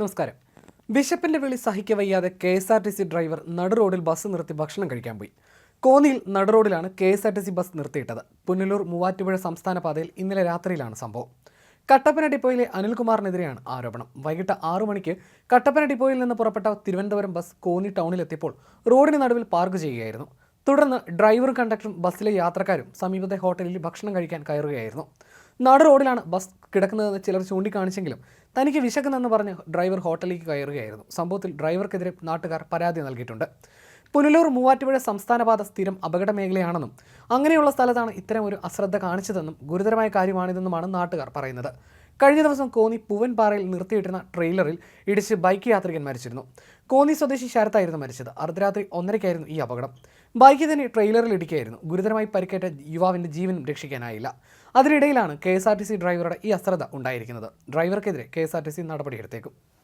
നമസ്കാരം. ബിഷപ്പിന്റെ വിളി സഹിക്കവയ്യാതെ K S R T C driver നടു റോഡിൽ ബസ് നിർത്തി ഭക്ഷണം കഴിക്കാൻ പോയി. കോന്നിയിൽ നടു റോഡിലാണ് K S R T C bus നിർത്തിയിട്ടത്. Punalur Muvattupuzha സംസ്ഥാന പാതയിൽ ഇന്നലെ രാത്രിയിലാണ് സംഭവം. കട്ടപ്പന ഡിപ്പോയിലെ അനിൽകുമാറിനെതിരെയാണ് ആരോപണം. വൈകിട്ട് ആറു മണിക്ക് കട്ടപ്പന ഡിപ്പോയിൽ നിന്ന് പുറപ്പെട്ട തിരുവനന്തപുരം ബസ് കോന്നി ടൗണിലെത്തിയപ്പോൾ റോഡിന് നടുവിൽ പാർക്ക് ചെയ്യുകയായിരുന്നു. തുടർന്ന് ഡ്രൈവറും കണ്ടക്ടറും ബസ്സിലെ യാത്രക്കാരും സമീപത്തെ ഹോട്ടലിൽ ഭക്ഷണം കഴിക്കാൻ കയറുകയായിരുന്നു. നാട് റോഡിലാണ് ബസ് കിടക്കുന്നതെന്ന് ചിലർ ചൂണ്ടിക്കാണിച്ചെങ്കിലും തനിക്ക് വിശക്കുന്നെന്ന് പറഞ്ഞ് ഡ്രൈവർ ഹോട്ടലിലേക്ക് കയറുകയായിരുന്നു. സംഭവത്തിൽ ഡ്രൈവർക്കെതിരെ നാട്ടുകാർ പരാതി നൽകിയിട്ടുണ്ട്. പുനലൂർ മൂവാറ്റുപുഴ സംസ്ഥാനപാത സ്ഥിരം അപകട മേഖലയാണെന്നും അങ്ങനെയുള്ള സ്ഥലത്താണ് ഇത്തരം ഒരു അശ്രദ്ധ കാണിച്ചതെന്നും ഗുരുതരമായ കാര്യമാണിതെന്നുമാണ് നാട്ടുകാർ പറയുന്നത്. കഴിഞ്ഞ ദിവസം കോന്നി പൂവൻപാറയിൽ നിർത്തിയിട്ടിരുന്ന ട്രെയിലറിൽ ഇടിച്ച് ബൈക്ക് യാത്രികൻ മരിച്ചിരുന്നു. കോന്നി സ്വദേശി ശരത്തായിരുന്നു മരിച്ചത്. അർദ്ധരാത്രി ഒന്നരയ്ക്കായിരുന്നു ഈ അപകടം. ബൈക്ക് തന്നെ ട്രെയിലറിൽ ഇടിക്കുകയായിരുന്നു. ഗുരുതരമായി പരിക്കേറ്റ യുവാവിന്റെ ജീവൻ രക്ഷിക്കാനായില്ല. അതിനിടയിലാണ് കെ ഡ്രൈവറുടെ ഈ അശ്രദ്ധ ഉണ്ടായിരിക്കുന്നത്. ഡ്രൈവർക്കെതിരെ K S R T C നടപടിയെടുത്തേക്കും.